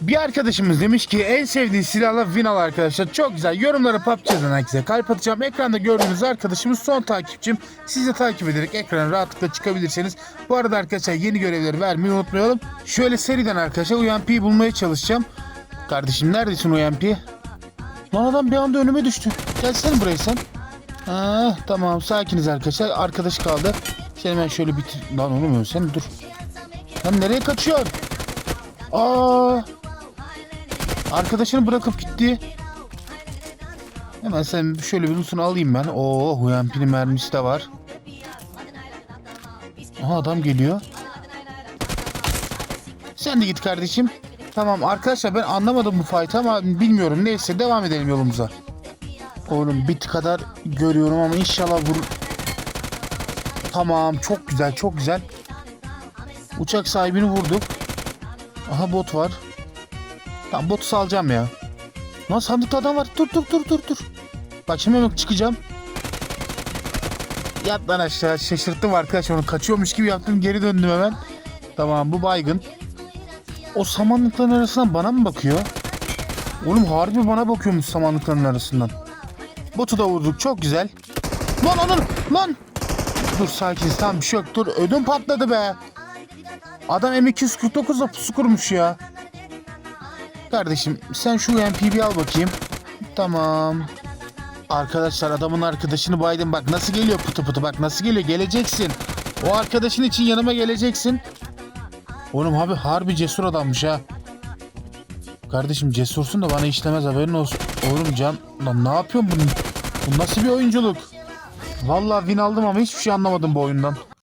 Bir arkadaşımız demiş ki en sevdiği silahla Vinal arkadaşlar. Çok güzel. Yorumlara PUBG'den herkese kalp atacağım. Ekranda gördüğünüz arkadaşımız son takipçim. Siz takip ederek ekrana rahatlıkla çıkabilirsiniz. Bu arada arkadaşlar yeni görevleri vermeyi unutmayalım. Şöyle seriden arkadaşlar UMP'yi bulmaya çalışacağım. Kardeşim neredesin UMP? Lan adam bir anda önüme düştü. Gelsene buraya sen. Ha, tamam sakiniz arkadaşlar. Arkadaş kaldı. Seni ben şöyle bitir... Lan oğlum sen dur. Lan nereye kaçıyorsun? Aa! Arkadaşını bırakıp gitti. Hemen sen şöyle bir nusunu alayım ben. Oo, Huyampin'in mermisi de var. Aha adam geliyor. Sen de git kardeşim. Tamam arkadaşlar ben anlamadım bu fight'ı ama bilmiyorum. Neyse devam edelim yolumuza. Oğlum bit kadar görüyorum ama inşallah vur. Tamam çok güzel çok güzel. Uçak sahibini vurduk. Aha bot var. Tamam botu salacağım ya. Lan sandıkta adam var. Dur dur dur dur dur. Bak şimdi hemen çıkacağım. Yat lan aşağı. Şaşırttım arkadaş onu. Kaçıyormuş gibi yaptım. Geri döndüm hemen. Tamam bu baygın. O samanlıkların arasından bana mı bakıyor? Oğlum harbi bana bakıyormuş samanlıkların arasından. Botu da vurduk. Çok güzel. Lan lan lan. Dur sakin tamam bir şey yok. Dur ödüm patladı be. Adam M249'da pusu kurmuş ya. Kardeşim sen şu bir al bakayım. Tamam. Arkadaşlar adamın arkadaşını baydım. Bak nasıl geliyor pıtı pıtı bak nasıl geliyor. Geleceksin. O arkadaşın için yanıma geleceksin. Oğlum abi harbi cesur adammış ha. Kardeşim cesursun da bana işlemez haberin olsun. Oğlum can lan ne yapıyorsun bunun? Bu nasıl bir oyunculuk? Vallahi win aldım ama hiçbir şey anlamadım bu oyundan.